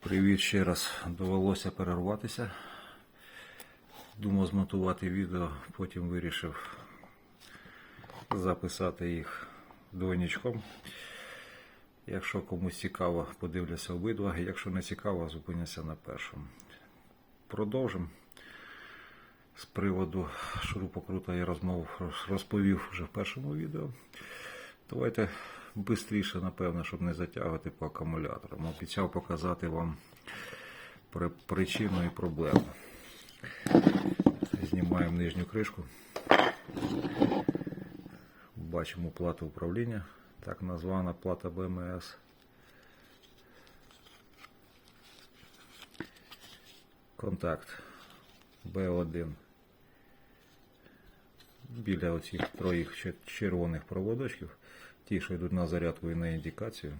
Привіт ще раз. Довелося перерватися. Думав змонтувати відео, потім вирішив записати їх двойничком. Якщо комусь цікаво, подивляться обидва. Якщо не цікаво, зупиняться на першому. Продовжимо. З приводу шурупокрута я розмов розповів вже в першому відео. Давайте швидше, напевно, щоб не затягувати по акумуляторам. Обіцяв показати вам причину і проблему. Знімаємо нижню кришку. Бачимо плату управління, так названа плата БМС. Контакт B1 біля оцих троїх червоних проводочків, ті, що йдуть на зарядку і на індикацію.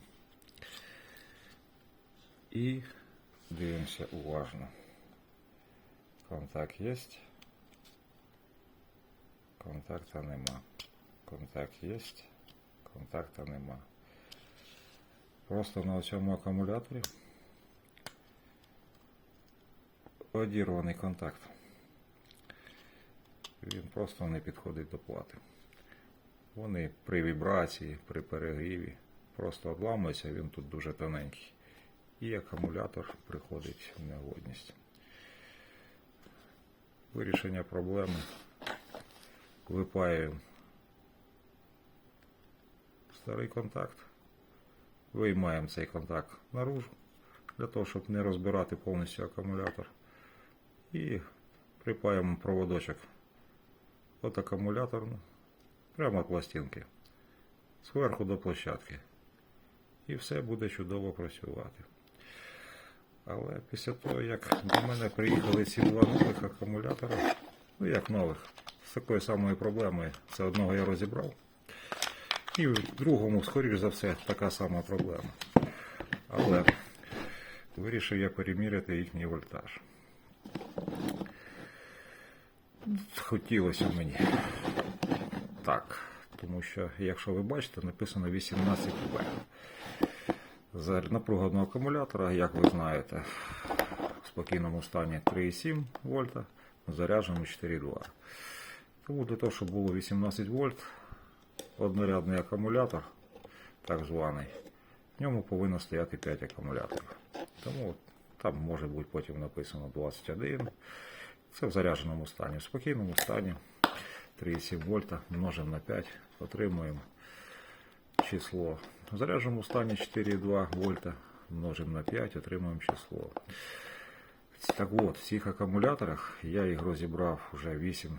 І дивимося уважно. Контакт є. Контакта нема. Контакт є. Контакта нема. Просто на цьому акумуляторі одірваний контакт. Він просто не підходить до плати. Вони при вібрації, при перегріві просто обламуються, він тут дуже тоненький. І акумулятор приходить в негодність. Вирішення проблеми випаюємо старий контакт, виймаємо цей контакт наружу, для того, щоб не розбирати повністю акумулятор. І припаємо проводочок от акумуляторну, прямо пластинки, зверху до площадки. І все буде чудово працювати. Але після того, як до мене приїхали ці два нових акумулятора, ну як нових, з такою самою проблемою, це одного я розібрав. І в другому, скоріш за все, така сама проблема. Але вирішив я переміряти їхній вольтаж. Хотілося мені. Так, тому що, якщо ви бачите, написано 18 В. За напруга одного акумулятора, як ви знаєте, в спокійному стані 3,7 вольта, зарядженому 4,2. Тому для того, щоб було 18 вольт, однорядний акумулятор, так званий, в ньому повинно стояти 5 акумуляторів. Тому там може бути потім написано 21. Це в зарядженому стані. В спокійному стані 3,7 вольта множимо на 5, отримуємо число. В зарядженому стані 4,2 вольта множимо на 5, отримуємо число. Так от, в цих акумуляторах я їх розібрав вже 8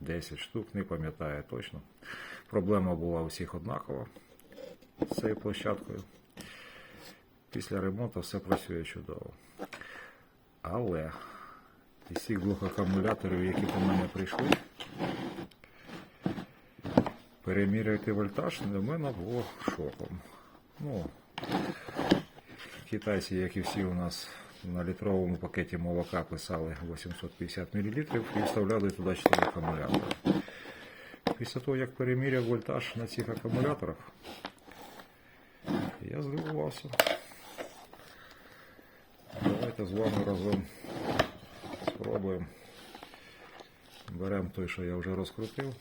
10 штук, не пам'ятаю точно. Проблема була у всіх однакова з цією площадкою. Після ремонту все працює чудово. Але із цих двох акумуляторів, які до мене прийшли, переміряти вольтаж для мене було шоком. Ну, китайці, як і всі у нас на літровому пакеті молока писали 850 мл і вставляли туди 4 акумулятори. Після того, як переміряв вольтаж на цих акумуляторах, я здивувався. Давайте з вами разом спробуємо. Беремо той, що я вже розкрутив.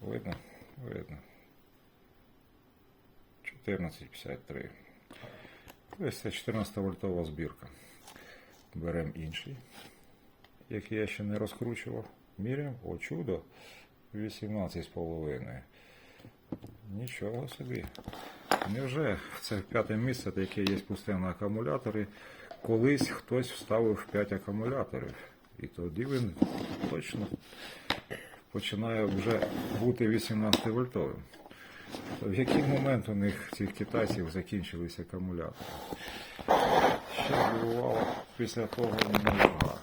Видно? Видно. 14,53. Ось це 14 вольтова збірка. Беремо інший, який я ще не розкручував. Міряємо, о чудо, 18,5. Нічого собі. Невже це п'яте місце, яке є пусте на акумуляторі, колись хтось вставив 5 акумуляторів. І тоді він точно починає вже бути 18 вольтовим. В який момент у них цих китайців закінчилися акумулятори? Ще здивувало після того нога.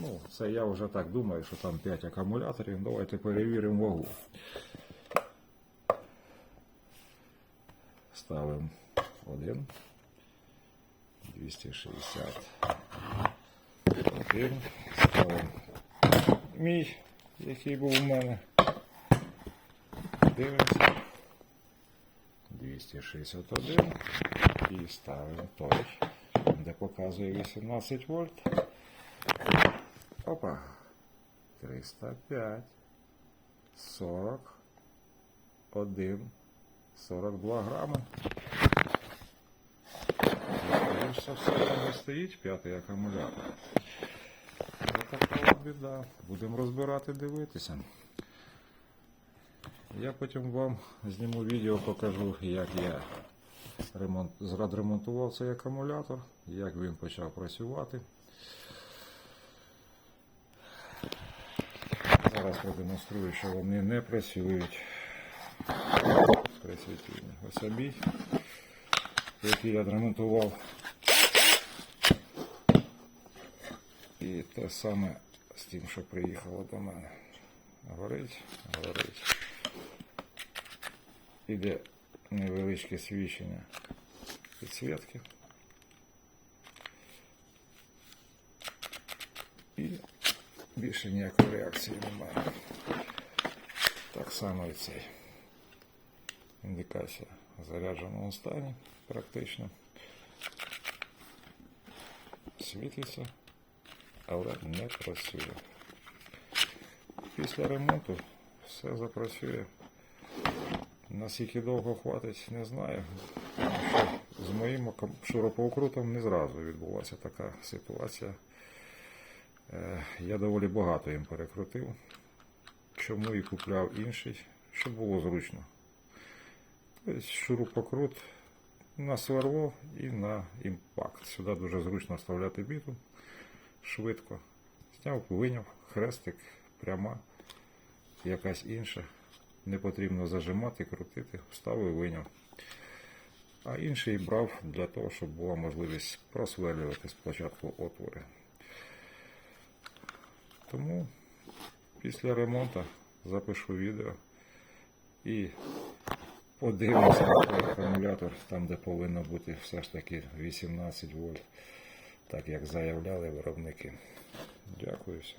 Ну, це я вже так думаю, що там 5 акумуляторів. Давайте перевіримо вагу. Ставимо один. 260. Один. Ставимо мій, який був у мене. Дивимося. 261 і ставимо той, де показує 18 вольт. Опа. 305, 40, 1, 42 грами. Все не стоїть п'ятий акумулятор. Ось така біда. Будемо розбирати, дивитися. Я потім вам зніму відео, покажу, як я ремонт, зрадремонтував цей акумулятор, як він почав працювати. Зараз продемонструю, що вони не працюють. Присвітлення. Ось обій, який я відремонтував. І те саме з тим, що приїхало до мене. Горить, горить. Іде невеличке свідчення підсвітки. І більше ніякої реакції немає. Так само і цей. Індикація в зарядженому стані практично. Світиться, але не працює. Після ремонту все запрацює. Наскільки довго хватить, не знаю. З моїм шуруповкрутом не зразу відбулася така ситуація. Е, Я доволі багато їм перекрутив. Чому і купляв інший, щоб було зручно. Тобто шурупокрут на сверло і на імпакт. Сюди дуже зручно вставляти біту швидко. Зняв, виняв, хрестик, пряма, якась інша. Не потрібно зажимати, крутити, вставив, виняв. А інший брав для того, щоб була можливість просверлювати спочатку отвори. Тому після ремонту запишу відео і подивимося на акумулятор, там де повинно бути все ж таки 18 вольт, так як заявляли виробники. Дякую всім.